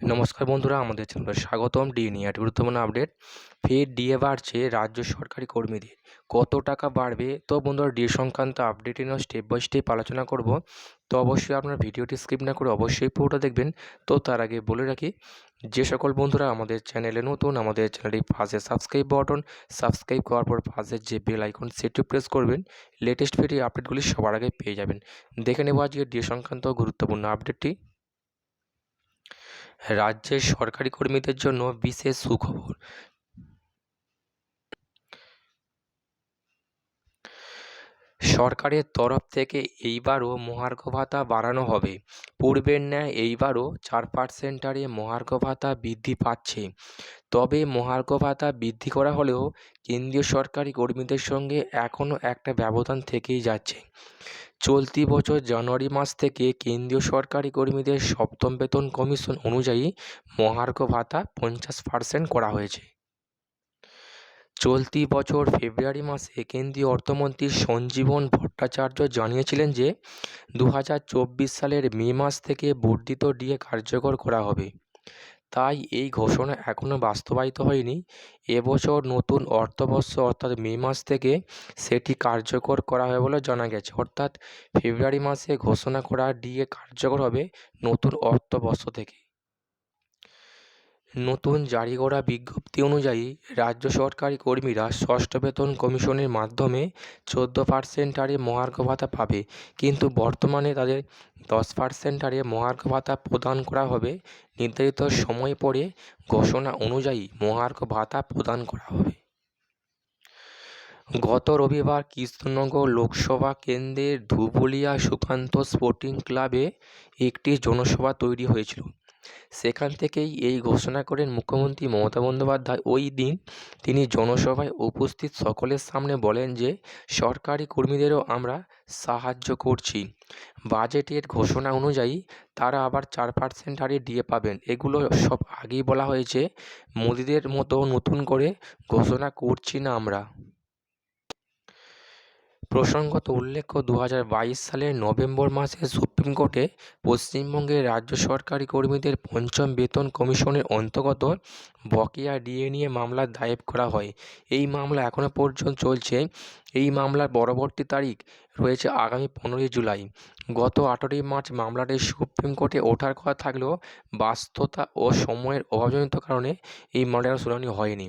নমস্কার বন্ধুরা, আমাদের চ্যানেলে স্বাগতম ডি নিয়ে একটি গুরুত্বপূর্ণ আপডেট। ফের ডিএ বাড়ছে রাজ্য সরকারি কর্মীদের। কত টাকা বাড়বে? তো বন্ধুরা, ডিএ সংক্রান্ত আপডেট নিয়ে স্টেপ বাই স্টেপ আলোচনা করব। তো অবশ্যই আপনার ভিডিওটি স্কিপ না করে অবশ্যই পুরোটা দেখবেন। তো তার আগে বলে রাখি, যে সকল বন্ধুরা আমাদের চ্যানেলে নতুন, আমাদের চ্যানেলটি পাশে সাবস্ক্রাইব বাটন সাবস্ক্রাইব করার পর পাশে যে বেল আইকন সেটি প্রেস করবেন। লেটেস্ট ভিডিও আপডেটগুলি সবার আগে পেয়ে যাবেন। দেখে নেব আজকে ডিএ সংক্রান্ত গুরুত্বপূর্ণ আপডেটটি রাজ্যের সরকারি কর্মীদের জন্য বিশেষ সুখবর। সরকারের তরফ থেকে এইবারও মহার্ঘ ভাতা বাড়ানো হবে। পূর্বের ন্যায় এইবারও চার পার্সেন্ট হারে মহার্ঘ ভাতা বৃদ্ধি পাচ্ছে। তবে মহার্ঘ ভাতা বৃদ্ধি করা হলেও কেন্দ্রীয় সরকারি কর্মীদের সঙ্গে এখনও একটা ব্যবধান থেকেই যাচ্ছে। চলতি বছর জানুয়ারি মাস থেকে কেন্দ্রীয় সরকারি কর্মীদের সপ্তম বেতন কমিশন অনুযায়ী মহার্ঘ ভাতা পঞ্চাশ পার্সেন্ট করা হয়েছে। চলতি বছর ফেব্রুয়ারি মাসে কেন্দ্রীয় অর্থমন্ত্রী সঞ্জীবন ভট্টাচার্য জানিয়েছিলেন যে দু হাজার চব্বিশ সালের মে মাস থেকে বর্ধিত ডিএ কার্যকর করা হবে। তাই এই ঘোষণা এখনও বাস্তবায়িত হয়নি। এবছর নতুন অর্থবর্ষ অর্থাৎ মে মাস থেকে সেটি কার্যকর করা হবে বলে জানা গেছে। অর্থাৎ ফেব্রুয়ারি মাসে ঘোষণা করা ডিএ কার্যকর হবে নতুন অর্থবর্ষ থেকে। নতুন জারি করা বিজ্ঞপ্তি অনুযায়ী রাজ্য সরকারি কর্মীরা ষষ্ঠ বেতন কমিশনের মাধ্যমে চোদ্দ পার্সেন্ট হারে মহার্ঘ ভাতা পাবে। কিন্তু বর্তমানে তাদের দশ পার্সেন্ট হারে মহার্ঘ ভাতা প্রদান করা হবে। নির্ধারিত সময় পরে ঘোষণা অনুযায়ী মহার্ঘ ভাতা প্রদান করা হবে। গত রবিবার কৃষ্ণনগর লোকসভা কেন্দ্রের ধুবুলিয়া সুকান্ত স্পোর্টিং ক্লাবে একটি জনসভা তৈরি হয়েছিল। সেখান থেকেই এই ঘোষণা করেন মুখ্যমন্ত্রী মমতা বন্দ্যোপাধ্যায়। ওই দিন তিনি জনসভায় উপস্থিত সকলের সামনে বলেন যে, সরকারি কর্মীদেরও আমরা সাহায্য করছি। বাজেটের ঘোষণা অনুযায়ী তারা আবার চার পার্সেন্ট হারে ডিএ পাবেন। এগুলো সব আগেই বলা হয়েছে। মোদিদের মতো নতুন করে ঘোষণা করছি না আমরা। প্রসঙ্গত উল্লেখ্য দু হাজার বাইশ সালের নভেম্বর মাসে সুপ্রিম কোর্টে পশ্চিমবঙ্গের রাজ্য সরকারি কর্মীদের পঞ্চম বেতন কমিশনের অন্তর্গত বকেয়া ডিএ নিয়ে মামলা দায়ের করা হয়। এই মামলা এখনও পর্যন্ত চলছে। এই মামলার পরবর্তী তারিখ রয়েছে আগামী পনেরোই জুলাই। গত আঠেরোই মার্চ মামলাটি সুপ্রিম কোর্টে ওঠার কথা থাকলেও বাস্তবতা ও সময়ের অভাবজনিত কারণে এই মামলার শুনানি হয়নি।